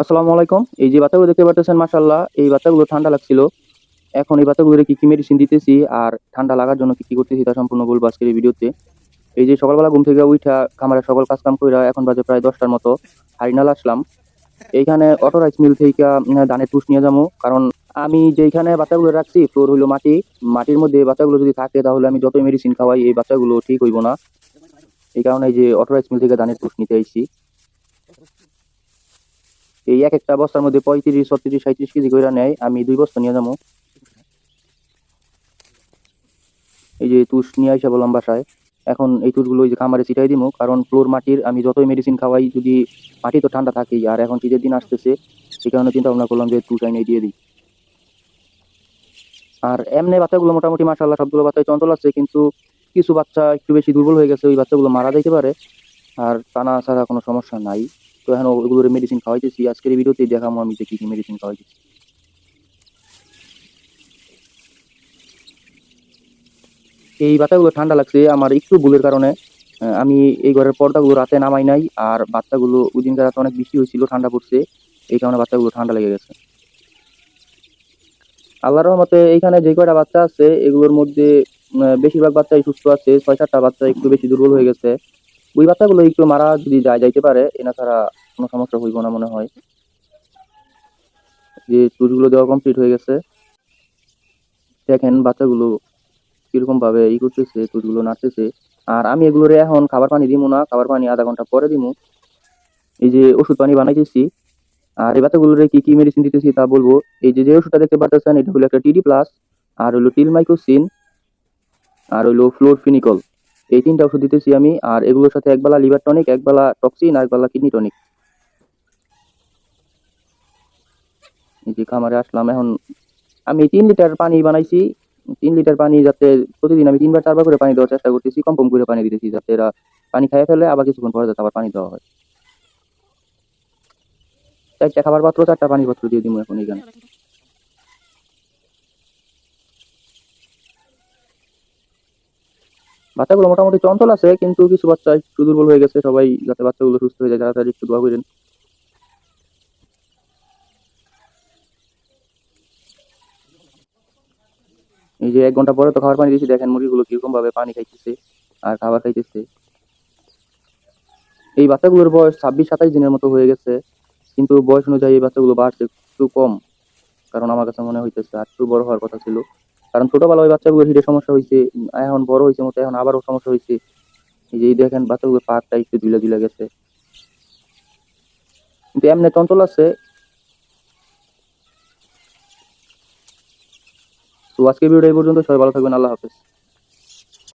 আসসালামু আলাইকুম। এই যে বাচ্চাগুলো দেখতে পাচ্ছেন মাশাল্লাহ এই বাচ্চাগুলো ঠান্ডা লাগছিল। এখন এই বাচ্চাগুলোর কি কি মেডিসিন দিতেছি আর ঠান্ডা লাগার জন্য কি কি করতেছি তা সম্পূর্ণ বলব আজকের এই ভিডিওতে। এই যে সকালবেলা ঘুম থেকে উঠা খামারের সকল কাজ কাম কইরা এখন বাজে প্রায় দশটার মতো হারিনাল আসলাম। এইখানে অটো রাইস মিল থেকে ধানের টুস নিয়ে যাব। কারণ আমি যেইখানে বাচ্চাগুলো রাখছি ফ্লোর হইল মাটি। মাটির মধ্যে বাচ্চাগুলো যদি থাকে তাহলে আমি যতই মেডিসিন খাওয়াই, এই বাচ্চাগুলো ঠিক হইব না। এই কারণে যে অটো রাইস মিল থেকে ধানের টুস নিতে আইছি। এই এক একটা বস্তার মধ্যে পঁয়ত্রিশ, ছত্রিশ সাঁত্রিশ কেজি করে নেয়, আমি দুই বস্তা নিয়ে যাব। এই যে তুষ নিয়ে আসা বললাম বাসায়, এখন এই তুষগুলো ওই যে খামারে ছিটাই দিমু, কারণ ফ্লোর মাটির আমি যতই মেডিসিন খাওয়াই, যদি মাটি তো ঠান্ডা থাকেই, আর এখন শীতের দিন আসতেছে সেই কারণে চিন্তা ভাবনা করলাম যে তুষ আইনে দিয়ে দিই। আর এমনি বাচ্চাগুলো মোটামুটি মাসাল্লাহ সবগুলো বাচ্চাই চঞ্চল আছে, কিন্তু কিছু বাচ্চা একটু বেশি দুর্বল হয়ে গেছে, ওই বাচ্চাগুলো মারা যাইতে পারে, আর টানা ছাড়া কোনো সমস্যা নাই। তো এখন ওগুলোর মেডিসিন খাওয়াইতেছি আজকের এই ভিডিওতেই দেখাবো আমি যে কি কি মেডিসিন খাওয়াইতেছি এই বাচ্চাগুলো ঠান্ডা লাগছে, আমার একটু ভুলের কারণে আমি এই ঘরের পর্দাগুলো রাতে নামাই নাই, আর বাচ্চাগুলো ওই দিনকার রাতে অনেক বৃষ্টি হয়েছিল, ঠান্ডা পড়ছে, এই কারণে বাচ্চাগুলো ঠান্ডা লেগে গেছে। আল্লাহর রহমতে এইখানে যে কয়টা বাচ্চা আছে, এগুলোর মধ্যে বেশিরভাগ বাচ্চাই সুস্থ আছে ছয় সাতটা বাচ্চা একটু বেশি দুর্বল হয়ে গেছে। ওই বাচ্চাগুলো একটু মারা যদি যায়, যাইতে পারে, এনা ছাড়া কোনো সমস্যা হইব না মনে হয়। যে চুরিগুলো দেওয়া কমপ্লিট হয়ে গেছে। দেখেন বাচ্চাগুলো কীরকম ভাবে ই করতেছে চুরিগুলো নাচতেছে আর আমি এগুলোরে এখন খাবার পানি দিমু না, খাবার পানি আধা ঘণ্টা পরে দিমু। এই যে ওষুধ পানি বানাইতেছি। আর এই বাচ্চাগুলোরে কি কি মেডিসিন দিতেছি তা বলব। এই যে যে ওষুধটা দেখতে পাচ্ছেন এটা হলো একটা টিডি প্লাস আর হলো টিলমাইকোসিন আর হলো ফ্লোরফিনিকল এই তিনটা ওষুধ দিতেছি আমি, আর এগুলোর সাথে একবেলা লিভার টনিক একবেলা টক্সিন আর একবেলা কিডনি টনিক যে খামারে আসলাম, এখন আমি তিন লিটার পানি বানাইছি, তিন লিটার পানি যাতে প্রতিদিন আমি তিনবার চারবার করে পানি দেওয়ার চেষ্টা করতেছি কম কম করে পানি দিতেছি যাতে এরা পানি খাইয়ে ফেলে, আবার কিছুক্ষণ পরে যাতে আবার পানি দেওয়া হয়। চারটা খাবার পাত্র চারটা পানি পাত্র দিয়ে দিব এখন এখানে বাচ্চাগুলো মোটামুটি চঞ্চল আছে, কিন্তু কিছু বাচ্চা একটু দুর্বল হয়ে গেছে, সবাই যাতে বাচ্চাগুলো সুস্থ হয়ে যায় তাড়াতাড়ি একটু দোয়া করেন। এই যে এক ঘণ্টা পরে তো খাবার পানি দিয়েছি, দেখেন মুরগিগুলো কীরকম ভাবে পানি খাইতেছে আর খাবার খাইতেছে। এই বাচ্চাগুলোর বয়স ছাব্বিশ, সাতাইশ দিনের মতো হয়ে গেছে, কিন্তু বয়স অনুযায়ী এই বাচ্চাগুলো বাড়ছে একটু কম, কারণ আমার কাছে মনে হইতেছে আর একটু বড় হওয়ার কথা ছিল। কারণ ছোটবেলা ওই বাচ্চাগুলোর হিটে সমস্যা হয়েছে এখন বড় হয়েছে মতো এখন আবারও সমস্যা হয়েছে। এই যে দেখেন বাচ্চাগুলো পাকটা একটু ঝুলে ঝুলে গেছে। কিন্তু এমনি চঞ্চল আছে। তো আজকে ভিডিও এই পর্যন্ত, সবাই ভালো থাকবেন, আল্লাহ হাফেজ।